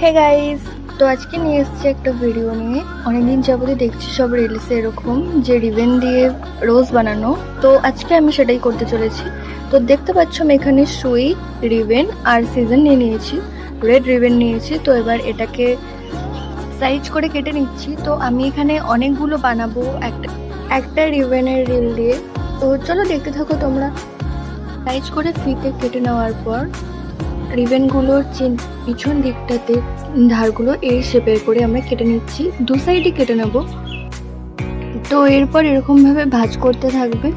Hey guys তো আজকে নিয়ে এসেছি একটা ভিডিও নিয়ে। অনেকদিন যাবতই দেখছি সব রিলসে এরকম যে রিবেন দিয়ে রোজ বানানো। তো আজকে আমি সেটাই করতে চলেছি। তো দেখতে পাচ্ছ আমি এখানে সুই রিবেন আর সিজন নিয়ে নিয়েছি। রেড রিবেন নিয়েছি। তো এবার এটাকে সাইজ করে কেটে নিচ্ছি। তো আমি এখানে অনেকগুলো বানাবো। একটা একটা রিবেনের রিল দিয়ে। তো চলো দেখতে থাকো তোমরা। সাইজ করে ফিতে কেটে নেওয়ার পর। রিবেনগুলোর যে পিছন দিকটাতে ধারগুলো এই শেপের করে আমরা কেটে নিচ্ছি। দু সাইডে কেটে নেব। তো এরপর এরকমভাবে ভাজ করতে থাকবে।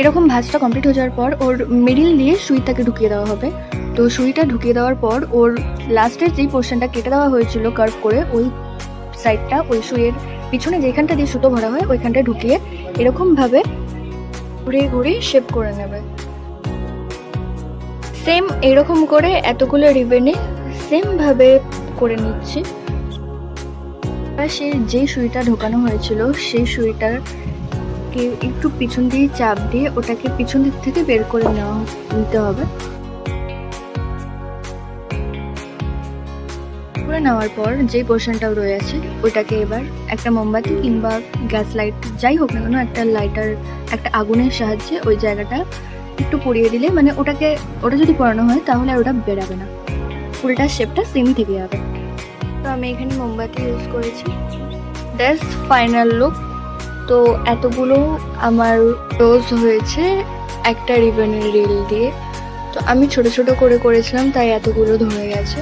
এরকম ভাজটা কমপ্লিট হয়ে যাওয়ার পর ওর মিডিল দিয়ে সুইটাকে ঢুকিয়ে দেওয়া হবে। তো সুইটা ঢুকিয়ে দেওয়ার পর ওর লাস্টের যেই পোর্শনটা কেটে দেওয়া হয়েছিল কার্ভ করে, ওই সাইডটা ওই সুইয়ের পিছনে যেখানটা দিয়ে সুতো ভরা হয়, ওইখানটা ঢুকিয়ে এরকমভাবে ঘুরে ঘুরে শেপ করে নেবে। সেম এরকম করে এতগুলো রিবেনে সেমভাবে করে নিচ্ছি। সে যেই সুইটা ঢোকানো হয়েছিল, সেই সুইটার একটু পিছন দিয়ে চাপ দিয়ে ওটাকে পিছন দিক থেকে বের করে নেওয়া নিতে হবে। করে নেওয়ার পর যে পোর্শনটাও রয়েছে ওটাকে এবার একটা মোমবাতি কিংবা গ্যাস লাইট যাই হোক না কেন, একটা লাইটার একটা আগুনের সাহায্যে ওই জায়গাটা একটু পরিয়ে দিলে মানে ওটাকে, ওটা যদি পরানো হয়, তাহলে আর ওটা বেরাবে না। ফুলটার শেপটা সেম থেকে যাবে। তো আমি এখানে মোমবাতি ইউজ করেছি। দ্যাটস ফাইনাল লুক তো এতগুলো আমার রোজ হয়েছে একটা রিবনের রিল দিয়ে। তো আমি ছোট ছোট করে করেছিলাম, তাই এতগুলো ধরে গেছে।